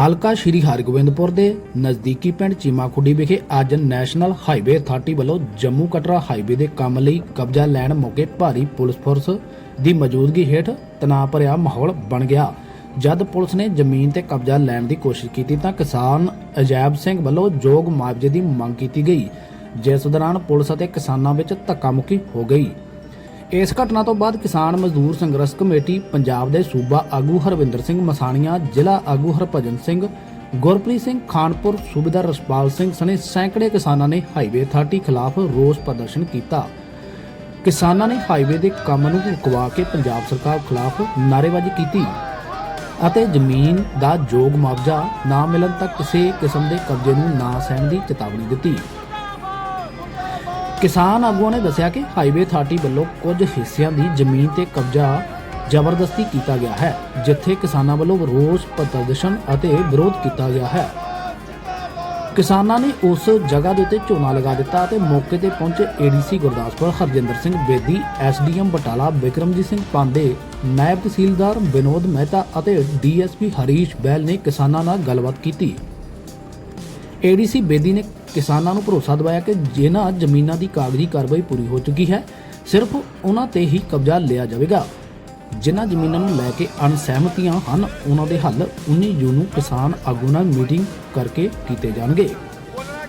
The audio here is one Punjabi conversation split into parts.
ਹਲਕਾ ਸ਼੍ਰੀ ਹਰਗੋਬਿੰਦਪੁਰ ਦੇ ਨਜ਼ਦੀਕੀ ਪਿੰਡ ਚੀਮਾਖੁੱਡੀ ਵਿਖੇ ਅੱਜ ਨੈਸ਼ਨਲ ਹਾਈਵੇ ਅਥਾਰਟੀ ਵੱਲੋਂ ਜੰਮੂ ਕਟਰਾ ਹਾਈਵੇ ਦੇ ਕੰਮ ਲਈ ਕਬਜ਼ਾ ਲੈਣ ਮੌਕੇ ਭਾਰੀ ਪੁਲਿਸ ਫੋਰਸ ਦੀ ਮੌਜੂਦਗੀ ਹੇਠ ਤਣਾਅ ਭਰਿਆ ਮਾਹੌਲ ਬਣ ਗਿਆ। ਜਦ ਪੁਲਿਸ ਨੇ ਜ਼ਮੀਨ ਤੇ ਕਬਜ਼ਾ ਲੈਣ ਦੀ ਕੋਸ਼ਿਸ਼ ਕੀਤੀ ਤਾਂ ਕਿਸਾਨ ਅਜੈਬ ਸਿੰਘ ਵੱਲੋਂ ਯੋਗ ਮੁਆਵਜ਼ੇ ਦੀ ਮੰਗ ਕੀਤੀ ਗਈ, ਜਿਸ ਦੌਰਾਨ ਪੁਲਿਸ ਅਤੇ ਕਿਸਾਨਾਂ ਵਿੱਚ ਧੱਕਾਮੁੱਕੀ ਹੋ ਗਈ। ਇਸ ਘਟਨਾ ਤੋਂ ਬਾਅਦ ਕਿਸਾਨ ਮਜ਼ਦੂਰ ਸੰਘਰਸ਼ ਕਮੇਟੀ ਪੰਜਾਬ ਦੇ ਸੂਬਾ ਆਗੂ ਹਰਵਿੰਦਰ ਸਿੰਘ ਮਸਾਣੀਆਂ, ਜ਼ਿਲ੍ਹਾ ਆਗੂ ਹਰਭਜਨ ਸਿੰਘ, ਗੁਰਪ੍ਰੀਤ ਸਿੰਘ ਖਾਨਪੁਰ, ਸੂਬੇਦਾਰ ਰਸਪਾਲ ਸਿੰਘ ਸਣੇ ਸੈਂਕੜੇ ਕਿਸਾਨਾਂ ਨੇ ਹਾਈਵੇ ਅਥਾਰਟੀ ਖਿਲਾਫ ਰੋਸ ਪ੍ਰਦਰਸ਼ਨ ਕੀਤਾ। ਕਿਸਾਨਾਂ ਨੇ ਹਾਈਵੇ ਦੇ ਕੰਮ ਨੂੰ ਰੁਕਵਾ ਕੇ ਪੰਜਾਬ ਸਰਕਾਰ ਖਿਲਾਫ ਨਾਅਰੇਬਾਜ਼ੀ ਕੀਤੀ ਅਤੇ ਜ਼ਮੀਨ ਦਾ ਯੋਗ ਮੁਆਵਜ਼ਾ ਨਾ ਮਿਲਣ ਤੱਕ ਕਿਸੇ ਕਿਸਮ ਦੇ ਕਬਜ਼ੇ ਨੂੰ ਨਾ ਸਹਿਣ ਦੀ ਚੇਤਾਵਨੀ ਦਿੱਤੀ। ਕਿਸਾਨ ਆਗੂਆਂ ਨੇ ਦੱਸਿਆ ਕਿ ਹਾਈਵੇ ਅਥਾਰਟੀ ਵੱਲੋਂ ਕੁਝ ਹਿੱਸਿਆਂ ਦੀ ਜ਼ਮੀਨ ਤੇ ਕਬਜ਼ਾ ਜ਼ਬਰਦਸਤੀ ਕੀਤਾ ਗਿਆ ਹੈ, ਜਿੱਥੇ ਕਿਸਾਨਾਂ ਵੱਲੋਂ ਰੋਸ ਪ੍ਰਦਰਸ਼ਨ ਅਤੇ ਵਿਰੋਧ ਕੀਤਾ ਗਿਆ ਹੈ। ਕਿਸਾਨਾਂ ਨੇ ਉਸ ਜਗ੍ਹਾ ਦੇ ਉੱਤੇ ਝੋਨਾ ਲਗਾ ਦਿੱਤਾ ਅਤੇ ਮੌਕੇ ਤੇ ਪਹੁੰਚੇ ਏਡੀਸੀ ਗੁਰਦਾਸਪੁਰ ਹਰਜਿੰਦਰ ਸਿੰਘ ਬੇਦੀ ਐਸਡੀਐਮ ਬਟਾਲਾ, ਵਿਕਰਮਜੀਤ ਸਿੰਘ ਪਾਂਡੇ, ਨਾਇਬ ਤਹਿਸੀਲਦਾਰ ਵਿਨੋਦ ਮਹਿਤਾ ਅਤੇ ਡੀਐਸਪੀ ਹਰੀਸ਼ ਬੈਲ ਨੇ ਕਿਸਾਨਾਂ ਨਾਲ ਗੱਲਬਾਤ ਕੀਤੀ। ਏਡੀਸੀ ਬੇਦੀ ਨੇ ਕਿਸਾਨਾਂ ਨੂੰ ਭਰੋਸਾ ਦਿਵਾਇਆ ਕਿ ਜਿਨ੍ਹਾਂ ਜ਼ਮੀਨਾਂ ਦੀ ਕਾਗਜ਼ੀ ਕਾਰਵਾਈ ਪੂਰੀ ਹੋ ਚੁੱਕੀ ਹੈ, ਸਿਰਫ ਉਹਨਾਂ ਤੇ ਹੀ ਕਬਜ਼ਾ ਲਿਆ ਜਾਵੇਗਾ। ਜਿਨ੍ਹਾਂ ਜ਼ਮੀਨਾਂ ਨੂੰ ਲੈ ਕੇ ਅਣਸਹਿਮਤੀਆਂ ਹਨ, ਉਹਨਾਂ ਦੇ ਹੱਲ 19 ਜੂਨ ਨੂੰ ਕਿਸਾਨ ਆਗੂ ਨਾਲ ਮੀਟਿੰਗ ਕਰਕੇ ਕੀਤੇ ਜਾਣਗੇ।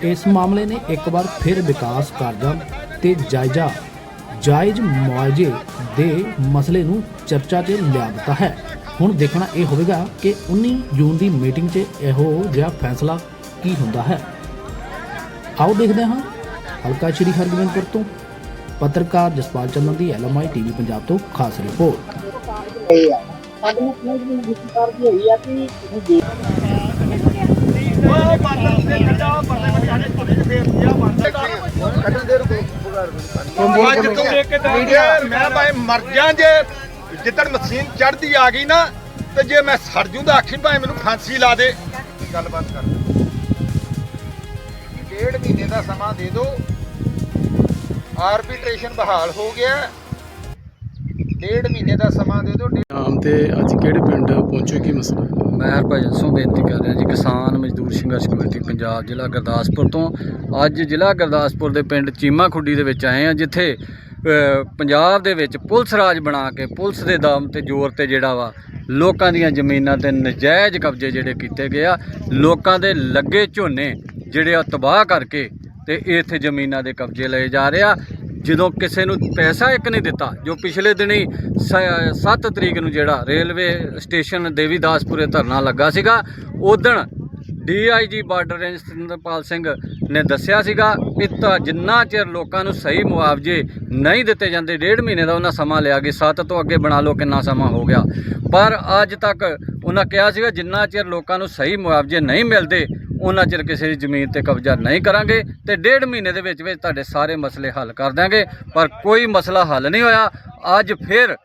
ਇਸ ਮਾਮਲੇ ਨੇ ਇੱਕ ਵਾਰ ਫਿਰ ਵਿਕਾਸ ਕਾਰਜਾਂ ਤੇ ਜਾਇਜ਼ਾ, ਜਾਇਜ਼ ਮੁਆਵਜ਼ੇ ਦੇ ਮਸਲੇ ਨੂੰ ਚਰਚਾ 'ਚ ਲਿਆ ਦਿੱਤਾ ਹੈ। ਹੁਣ ਦੇਖਣਾ ਇਹ ਹੋਵੇਗਾ ਕਿ 19 ਜੂਨ ਦੀ ਮੀਟਿੰਗ 'ਚ ਇਹੋ ਜਿਹਾ ਫੈਸਲਾ ਕੀ ਹੁੰਦਾ ਹੈ? ਆਓ ਦੇਖਦੇ ਹਾਂ। ਹਲਕਾ ਸ਼੍ਰੀ ਹਰਗੋਬਿੰਦਪੁਰ ਤੋਂ ਪੱਤਰਕਾਰ ਜਸਪਾਲ ਚੰਦਨ ਦੀ ਐਲਐਮਆਈ ਟੀਵੀ ਪੰਜਾਬ ਤੋਂ ਖਾਸ ਰਿਪੋਰਟ। ਇਹ ਆ ਸਾਡੇ ਨੂੰ ਸਮਝ ਨਹੀਂ ਦਿੱਤੀ ਕਰਦੀ ਹੋਈ ਆ ਕਿ ਤੁਸੀਂ ਦੇਖ ਅੱਜ ਤੂੰ ਮੈਂ ਭਾਵੇਂ ਮਰ ਜਾ ਜੇ ਜਿੱਦਣ ਮਸ਼ੀਨ ਚੜਦੀ ਆ ਗਈ ਨਾ ਤੇ ਜੇ ਮੈਂ ਸੜ ਜੂੰਦਾ ਆਖੀ ਭਾਵੇਂ ਮੈਨੂੰ ਫਾਂਸੀ ਲਾ ਦੇ। ਗੱਲਬਾਤ ਕਰ। ਡੇਢ ਮਹੀਨੇ ਦਾ ਸਮਾਂ ਦੇ ਦਿਓ। ਆਰਬਿਟ੍ਰੇਸ਼ਨ ਬਹਾਲ ਹੋ ਗਿਆ ਡੇਢ ਮਹੀਨੇ ਦਾ ਸਮਾਂ ਦੇ ਦਿਓ। ਆਮ ਤੇ ਅੱਜ ਕਿਹੜੇ ਪਿੰਡ ਪਹੁੰਚੋ ਕੀ ਮਸਲਾ? ਹੈ? ਮੈਂ ਹਰਭਜਨ ਸਿੰਘ ਬੇਨਤੀ ਕਰ ਰਿਹਾ ਜੀ ਕਿਸਾਨ ਮਜ਼ਦੂਰ ਸੰਘਰਸ਼ ਕਮੇਟੀ ਪੰਜਾਬ ਜ਼ਿਲ੍ਹਾ ਗੁਰਦਾਸਪੁਰ ਤੋਂ। ਅੱਜ ਜ਼ਿਲ੍ਹਾ ਗੁਰਦਾਸਪੁਰ ਦੇ ਪਿੰਡ ਚੀਮਾ ਖੁੱਡੀ ਦੇ ਵਿੱਚ ਆਏ ਆ ਜਿੱਥੇ ਅ, ਪੰਜਾਬ ਦੇ ਵਿੱਚ ਪੁਲਿਸ ਰਾਜ ਬਣਾ ਕੇ ਪੁਲਿਸ ਦੇ ਦਮ ਤੇ ਜ਼ੋਰ ਤੇ ਜਿਹੜਾ ਵਾ ਲੋਕਾਂ ਦੀਆਂ ਜ਼ਮੀਨਾਂ ਤੇ ਨਜਾਇਜ਼ ਕਬਜ਼ੇ ਜਿਹੜੇ ਕੀਤੇ ਗਏ ਆ ਲੋਕਾਂ ਦੇ ਲੱਗੇ ਝੋਨੇ ਜਿਹੜੇ ਆ ਤਬਾਹ ਕਰਕੇ ਤੇ ਇੱਥੇ ਜ਼ਮੀਨਾਂ ਦੇ ਕਬਜ਼ੇ ਲਏ ਜਾ ਰਹੇ ਆ। ਜਦੋਂ ਕਿਸੇ ਨੂੰ ਪੈਸਾ ਇੱਕ ਨਹੀਂ ਦਿੱਤਾ, ਜੋ ਪਿਛਲੇ ਦਿਨੀ 7 ਤਰੀਕ ਨੂੰ ਜਿਹੜਾ ਰੇਲਵੇ ਸਟੇਸ਼ਨ ਦੇਵੀਦਾਸਪੁਰੇ ਧਰਨਾ ਲੱਗਾ ਸੀਗਾ ਉਦਣ DIG border range Satinderpal Singh ਨੇ ਦੱਸਿਆ ਸੀਗਾ ਕਿ ਤਾਂ ਜਿੰਨਾ ਚਿਰ ਲੋਕਾਂ ਨੂੰ ਸਹੀ ਮੁਆਵਜ਼ੇ ਨਹੀਂ ਦਿੱਤੇ ਜਾਂਦੇ, ਡੇਢ ਮਹੀਨੇ ਦਾ ਉਹਨਾਂ ਸਮਾਂ ਲਿਆ ਕਿ 7 ਤੋਂ ਅੱਗੇ ਬਣਾ ਲਓ ਕਿੰਨਾ ਸਮਾਂ ਹੋ ਗਿਆ। ਪਰ ਅੱਜ ਤੱਕ ਉਹਨਾਂ ਕਿਹਾ ਸੀਗਾ ਜਿੰਨਾ ਚਿਰ ਲੋਕਾਂ ਨੂੰ ਸਹੀ ਮੁਆਵਜ਼ੇ ਨਹੀਂ ਮਿਲਦੇ ਉਹਨਾਂ ਚਿਰ ਕਿਸੇ ਦੀ ਜ਼ਮੀਨ ਤੇ ਕਬਜ਼ਾ ਨਹੀਂ ਕਰਾਂਗੇ ਤੇ ਡੇਢ ਮਹੀਨੇ ਦੇ ਵਿੱਚ ਵਿੱਚ ਤੁਹਾਡੇ ਸਾਰੇ ਮਸਲੇ ਹੱਲ ਕਰ ਦਾਂਗੇ ਪਰ ਕੋਈ ਮਸਲਾ ਹੱਲ ਨਹੀਂ ਹੋਇਆ। ਅੱਜ ਫਿਰ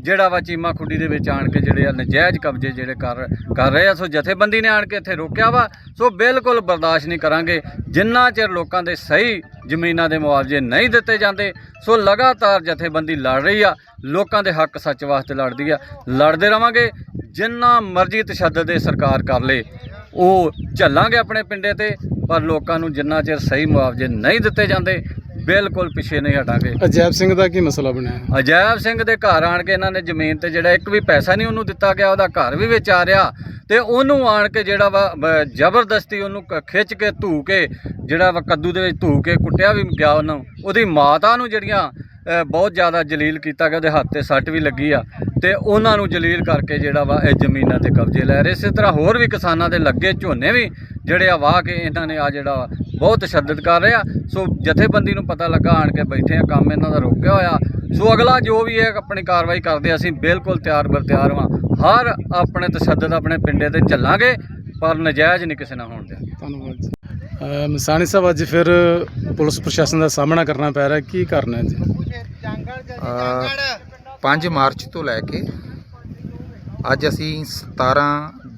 ਜਿਹੜਾ ਵਾ ਚੀਮਾ ਖੁੱਡੀ ਦੇ ਵਿੱਚ ਆਣ ਕੇ ਜਿਹੜੇ ਆ ਨਜਾਇਜ਼ ਕਬਜ਼ੇ ਜਿਹੜੇ ਕਰ ਕਰ ਰਹੇ ਆ, ਸੋ ਜਥੇਬੰਦੀ ਨੇ ਆਣ ਕੇ ਇੱਥੇ ਰੋਕਿਆ ਵਾ। ਸੋ ਬਿਲਕੁਲ ਬਰਦਾਸ਼ਤ ਨਹੀਂ ਕਰਾਂਗੇ। ਜਿੰਨਾ ਚਿਰ ਲੋਕਾਂ ਦੇ ਸਹੀ ਜ਼ਮੀਨਾਂ ਦੇ ਮੁਆਵਜ਼ੇ ਨਹੀਂ ਦਿੱਤੇ ਜਾਂਦੇ, ਸੋ ਲਗਾਤਾਰ ਜਥੇਬੰਦੀ ਲੜ ਰਹੀ ਆ। ਲੋਕਾਂ ਦੇ ਹੱਕ ਸੱਚ ਵਾਸਤੇ ਲੜਦੀ ਆ। ਲੜਦੇ ਰਵਾਂਗੇ। ਜਿੰਨਾ ਮਰਜ਼ੀ ਤਸ਼ੱਦਦ ਦੇ ਸਰਕਾਰ ਕਰ ਲੇ। ਉਹ ਝੱਲਾਂਗੇ ਆਪਣੇ ਪਿੰਡੇ ਤੇ ਪਰ ਲੋਕਾਂ ਨੂੰ ਜਿੰਨਾ ਚਿਰ ਸਹੀ ਮੁਆਵਜ਼ੇ ਨਹੀਂ ਦਿੱਤੇ ਜਾਂਦੇ ਬਿਲਕੁਲ ਪਿੱਛੇ ਨਹੀਂ ਹਟਾਂਗੇ ਅਜੈਬ ਸਿੰਘ ਦਾ ਕੀ ਮਸਲਾ ਬਣਿਆ? ਅਜੈਬ ਸਿੰਘ ਦੇ ਘਰ ਆਣ ਕੇ ਇਹਨਾਂ ਨੇ ਜ਼ਮੀਨ ਤੇ ਜਿਹੜਾ ਇੱਕ ਵੀ ਪੈਸਾ ਨਹੀਂ ਉਹਨੂੰ ਦਿੱਤਾ ਗਿਆ ਉਹਦਾ ਘਰ ਵੀ ਵਿੱਚ ਆ ਰਿਹਾ ਤੇ ਉਹਨੂੰ ਆਣ ਕੇ ਜਿਹੜਾ ਵਾ ਜ਼ਬਰਦਸਤੀ ਉਹਨੂੰ ਕ- ਖਿੱਚ ਕੇ ਧੂ ਕੇ, ਜਿਹੜਾ ਵਾ ਕੱਦੂ ਦੇ ਵਿੱਚ ਧੂ ਕੇ ਕੁੱਟਿਆ ਵੀ ਗਿਆ ਉਹਨੂੰ। ਉਹਦੀ ਮਾਤਾ ਨੂੰ ਜਿਹੜੀਆਂ ਬਹੁਤ ਜ਼ਿਆਦਾ ਜਲੀਲ ਕੀਤਾ ਗਿਆ, ਉਹਦੇ ਹੱਥ ਤੇ ਸੱਟ ਵੀ ਲੱਗੀ ਆ। ਤੇ ਉਹਨਾਂ ਨੂੰ ਜਲੀਲ ਕਰਕੇ ਜਿਹੜਾ ਵਾ ਇਹ ਜ਼ਮੀਨਾਂ ਤੇ ਕਬਜ਼ੇ ਲੈ ਰਹੇ। ਇਸੇ ਤਰ੍ਹਾਂ ਹੋਰ ਵੀ ਕਿਸਾਨਾਂ ਦੇ ਲੱਗੇ ਝੋਨੇ ਵੀ, ਜਿਹੜੇ ਆ ਵਾਹ ਕੇ ਇਹਨਾਂ ਨੇ ਆ ਜਿਹੜਾ ਵਾ ਬਹੁਤ ਤਸ਼ੱਦਦ ਕਰ ਰਿਹਾ ਸੋ ਜਥੇਬੰਦੀ ਨੂੰ ਪਤਾ ਲੱਗਾ, ਆਣ ਕੇ ਬੈਠੇ ਆ, ਕੰਮ ਇਹਨਾਂ ਦਾ ਰੁਕਿਆ ਹੋਇਆ। ਸੋ ਅਗਲਾ ਜੋ ਵੀ ਹੈ ਆਪਣੀ ਕਾਰਵਾਈ ਕਰਦੇ ਅਸੀਂ ਬਿਲਕੁਲ ਤਿਆਰ ਬਰ ਤਿਆਰ ਹਾਂ ਹਰ ਆਪਣੇ ਤਸ਼ੱਦਦ ਆਪਣੇ ਪਿੰਡੇ ਤੇ ਚੱਲਾਂਗੇ ਪਰ ਨਜਾਇਜ਼ ਨਹੀਂ ਕਿਸੇ ਨਾਲ ਹੋਣ ਦਿਆਂਗੇ ਧੰਨਵਾਦ ਜੀ। ਮਸਾਣੀ ਸਾਹਿਬ ਅੱਜ ਫਿਰ ਪੁਲਿਸ ਪ੍ਰਸ਼ਾਸਨ ਦਾ ਸਾਹਮਣਾ ਕਰਨਾ ਪੈ ਰਿਹਾ। ਕੀ ਕਰਨਾ ਹੈ ਜੀ? 5 ਮਾਰਚ ਤੋਂ ਲੈ ਕੇ ਅੱਜ ਅਸੀਂ 17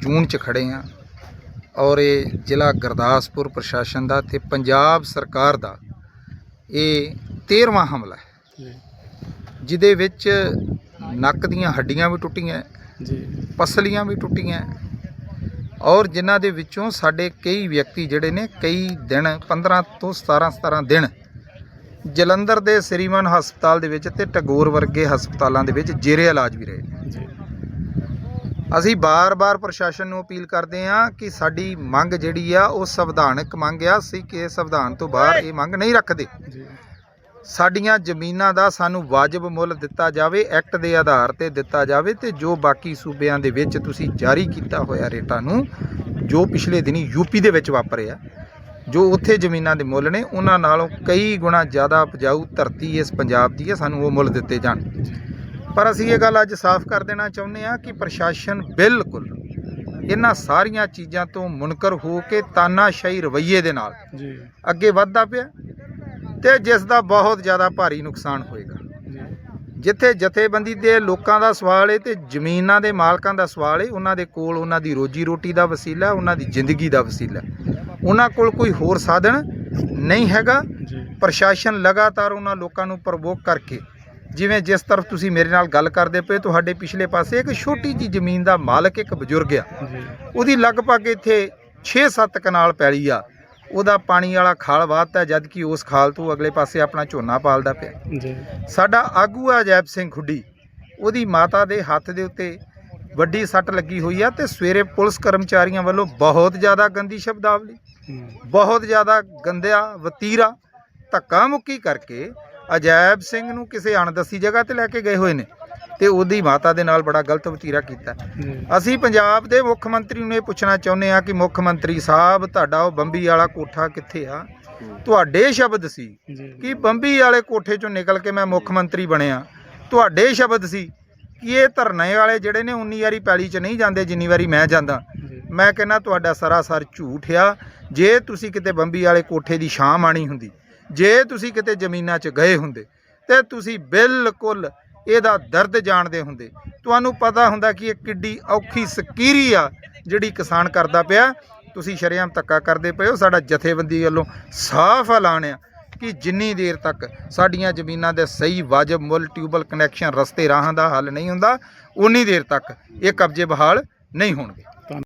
ਜੂਨ ਚ ਖੜੇ ਹਾਂ ਔਰ ਇਹ ਜ਼ਿਲ੍ਹਾ ਗੁਰਦਾਸਪੁਰ ਪ੍ਰਸ਼ਾਸਨ ਦਾ ਤੇ ਪੰਜਾਬ ਸਰਕਾਰ ਦਾ ਇਹ 13ਵਾਂ ਹਮਲਾ ਹੈ ਜਿਹਦੇ ਵਿੱਚ ਨੱਕ ਦੀਆਂ ਹੱਡੀਆਂ ਵੀ ਟੁੱਟੀਆਂ। ਜੀ। ਪਸਲੀਆਂ ਵੀ ਟੁੱਟੀਆਂ। ਔਰ ਜਿਨ੍ਹਾਂ ਦੇ ਵਿੱਚੋਂ ਸਾਡੇ ਕਈ ਵਿਅਕਤੀ ਜਿਹੜੇ ਨੇ ਕਈ ਦਿਨ 15 ਤੋਂ 17 17 ਦਿਨ ਜਲੰਧਰ ਦੇ ਸ੍ਰੀਮਨ ਹਸਪਤਾਲ ਦੇ ਵਿੱਚ ਤੇ ਟੈਗੋਰ ਵਰਗੇ ਹਸਪਤਾਲਾਂ ਦੇ ਵਿੱਚ ਜੇਰੇ ਇਲਾਜ ਵੀ ਰਹੇ ਅਸੀਂ ਬਾਰ-ਬਾਰ ਪ੍ਰਸ਼ਾਸਨ ਨੂੰ ਅਪੀਲ ਕਰਦੇ ਹਾਂ ਕਿ ਸਾਡੀ ਮੰਗ ਜਿਹੜੀ ਆ ਉਹ ਸੰਵਿਧਾਨਕ ਮੰਗ ਆ। ਅਸੀਂ ਕਿ ਸੰਵਿਧਾਨ ਤੋਂ ਬਾਹਰ ਇਹ ਮੰਗ ਨਹੀਂ ਰੱਖਦੇ। ਸਾਡੀਆਂ ਜ਼ਮੀਨਾਂ ਦਾ ਸਾਨੂੰ ਵਾਜਬ ਮੁੱਲ ਦਿੱਤਾ ਜਾਵੇ ਐਕਟ ਦੇ ਆਧਾਰ ਤੇ ਦਿੱਤਾ ਜਾਵੇ ਤੇ ਜੋ ਬਾਕੀ ਸੂਬਿਆਂ ਦੇ ਵਿੱਚ ਤੁਸੀਂ ਜਾਰੀ ਕੀਤਾ ਹੋਇਆ ਰੇਟਾਂ ਨੂੰ ਜੋ ਪਿਛਲੇ ਦਿਨੀ ਯੂਪੀ ਦੇ ਵਿੱਚ ਵਾਪਰਿਆ ਜੋ ਉੱਥੇ ਜ਼ਮੀਨਾਂ ਦੇ ਮੁੱਲ ਨੇ ਉਹਨਾਂ ਨਾਲੋਂ ਕਈ ਗੁਣਾ ਜ਼ਿਆਦਾ ਉਪਜਾਊ ਧਰਤੀ ਇਸ ਪੰਜਾਬ ਦੀ ਹੈ ਸਾਨੂੰ ਉਹ ਮੁੱਲ ਦਿੱਤੇ ਜਾਣ। ਪਰ ਅਸੀਂ ਇਹ ਗੱਲ ਅੱਜ ਸਾਫ਼ ਕਰ ਦੇਣਾ ਚਾਹੁੰਦੇ ਹਾਂ ਕਿ ਪ੍ਰਸ਼ਾਸਨ ਬਿਲਕੁਲ ਇਹਨਾਂ ਸਾਰੀਆਂ ਚੀਜ਼ਾਂ ਤੋਂ ਮੁਨਕਰ ਹੋ ਕੇ ਤਾਨਾਸ਼ਾਹੀ ਰਵੱਈਏ ਦੇ ਨਾਲ ਜੀ। ਅੱਗੇ ਵੱਧਦਾ ਪਿਆ। ਤੇ ਜਿਸ ਦਾ ਬਹੁਤ ਜ਼ਿਆਦਾ ਭਾਰੀ ਨੁਕਸਾਨ ਹੋਏਗਾ। ਜਿੱਥੇ ਜਥੇਬੰਦੀ ਦੇ ਲੋਕਾਂ ਦਾ ਸਵਾਲ ਹੈ ਤੇ ਜ਼ਮੀਨਾਂ ਦੇ ਮਾਲਕਾਂ ਦਾ ਸਵਾਲ ਹੈ ਉਹਨਾਂ ਦੇ ਕੋਲ ਉਹਨਾਂ ਦੀ ਰੋਜੀ ਰੋਟੀ ਦਾ ਵਸੀਲਾ ਉਹਨਾਂ ਦੀ ਜ਼ਿੰਦਗੀ ਦਾ ਵਸੀਲਾ। ਉਹਨਾਂ ਕੋਲ ਕੋਈ ਹੋਰ ਸਾਧਨ ਨਹੀਂ ਹੈਗਾ। ਪ੍ਰਸ਼ਾਸਨ ਲਗਾਤਾਰ ਉਹਨਾਂ ਲੋਕਾਂ ਨੂੰ ਪ੍ਰਵੋਕ ਕਰਕੇ ਜਿਵੇਂ ਜਿਸ ਤਰਫ ਤੁਸੀਂ ਮੇਰੇ ਨਾਲ ਗੱਲ ਕਰਦੇ ਪਏ ਤੁਹਾਡੇ ਪਿਛਲੇ ਪਾਸੇ ਇੱਕ ਛੋਟੀ ਜੀ ਜ਼ਮੀਨ ਦਾ ਮਾਲਕ ਇੱਕ ਬਜ਼ੁਰਗ ਆ। ਉਹਦੀ ਲਗਭਗ ਇੱਥੇ 6-7 ਕਨਾਲ ਪੈਲੀ ਆ। ਉਹਦਾ ਪਾਣੀ ਵਾਲਾ ਖਾਲ ਵਾਹਤਾ ਜਦ ਕਿ ਉਸ ਖਾਲ ਤੋਂ ਅਗਲੇ ਪਾਸੇ ਆਪਣਾ ਝੋਨਾ ਪਾਲਦਾ ਪਿਆ। ਜੀ। ਸਾਡਾ ਆਗੂ ਆ ਜੈਬ ਸਿੰਘ ਖੁੱਡੀ। ਉਹਦੀ ਮਾਤਾ ਦੇ ਹੱਥ ਦੇ ਉੱਤੇ ਵੱਡੀ ਸੱਟ ਲੱਗੀ ਹੋਈ ਆ ਤੇ ਸਵੇਰੇ ਪੁਲਿਸ ਕਰਮਚਾਰੀਆਂ ਵੱਲੋਂ ਬਹੁਤ ਜ਼ਿਆਦਾ ਗੰਦੀ ਸ਼ਬਦਾਵਲੀ ਬਹੁਤ ਜ਼ਿਆਦਾ ਗੰਦਿਆ ਵਤੀਰਾ ਧੱਕਾ ਮੁੱਕੀ ਕਰਕੇ ਅਜੈਬ ਸਿੰਘ ਨੂੰ ਕਿਸੇ ਅਣਦੱਸੀ ਜਗ੍ਹਾ ਤੇ ਲੈ ਕੇ ਗਏ ਹੋਏ ਨੇ। ਤੇ ਉਹਦੀ ਮਾਤਾ ਦੇ ਨਾਲ ਬੜਾ ਗਲਤ ਵਤੀਰਾ ਕੀਤਾ। ਅਸੀਂ ਪੰਜਾਬ ਦੇ ਮੁੱਖ ਮੰਤਰੀ ਨੂੰ ਇਹ ਪੁੱਛਣਾ ਚਾਹੁੰਦੇ ਆ ਕਿ ਮੁੱਖ ਮੰਤਰੀ ਸਾਹਿਬ ਤੁਹਾਡਾ ਉਹ ਬੰਬੀ ਵਾਲਾ ਕੋਠਾ ਕਿੱਥੇ ਆ? ਤੁਹਾਡੇ ਸ਼ਬਦ ਸੀ ਕਿ ਬੰਬੀ ਵਾਲੇ ਕੋਠੇ ਚੋਂ ਨਿਕਲ ਕੇ ਮੈਂ ਮੁੱਖ ਮੰਤਰੀ ਬਣਿਆ। ਤੁਹਾਡੇ ਸ਼ਬਦ ਸੀ ਕਿ ਇਹ ਧਰਨੇ ਵਾਲੇ ਜਿਹੜੇ ਨੇ ਉਨੀ ਵਾਰੀ ਪੈਲੀ 'ਚ ਨਹੀਂ ਜਾਂਦੇ ਜਿੰਨੀ ਵਾਰੀ ਮੈਂ ਜਾਂਦਾ। ਮੈਂ ਕਹਿੰਦਾ ਤੁਹਾਡਾ ਸਰਾਸਰ ਝੂਠ ਆ। ਜੇ ਤੁਸੀਂ ਕਿਤੇ ਬੰਬੀ ਵਾਲੇ ਕੋਠੇ ਦੀ ਛਾਂ ਮਾਣੀ ਹੁੰਦੀ ਜੇ ਤੁਸੀਂ ਕਿਤੇ ਜ਼ਮੀਨਾਂ 'ਚ ਗਏ ਹੁੰਦੇ ਤੇ ਤੁਸੀਂ ਬਿਲਕੁਲ ਇਹਦਾ ਦਰਦ ਜਾਣਦੇ ਹੁੰਦੇ। ਤੁਹਾਨੂੰ ਪਤਾ ਹੁੰਦਾ ਕਿ ਇਹ ਕਿੱਡੀ ਔਖੀ ਸਕੀਰੀ ਆ, ਜਿਹੜੀ ਕਿਸਾਨ ਕਰਦਾ ਪਿਆ। ਤੁਸੀਂ ਸ਼ਰੇਆਮ ਧੱਕਾ ਕਰਦੇ ਪਏ ਹੋ। ਸਾਡਾ ਜਥੇਬੰਦੀ ਵੱਲੋਂ ਸਾਫ਼ ਐਲਾਨ ਆ ਕਿ ਜਿੰਨੀ ਦੇਰ ਤੱਕ ਸਾਡੀਆਂ ਜ਼ਮੀਨਾਂ ਦੇ ਸਹੀ ਵਾਜਬ ਮੁੱਲ ਟਿਊਬਲ ਕਨੈਕਸ਼ਨ ਰਸਤੇ ਰਾਹਾਂ ਦਾ ਹੱਲ ਨਹੀਂ ਹੁੰਦਾ, ਉਨੀ ਦੇਰ ਤੱਕ ਇਹ ਕਬਜ਼ੇ ਬਹਾਲ ਨਹੀਂ ਹੋਣਗੇ।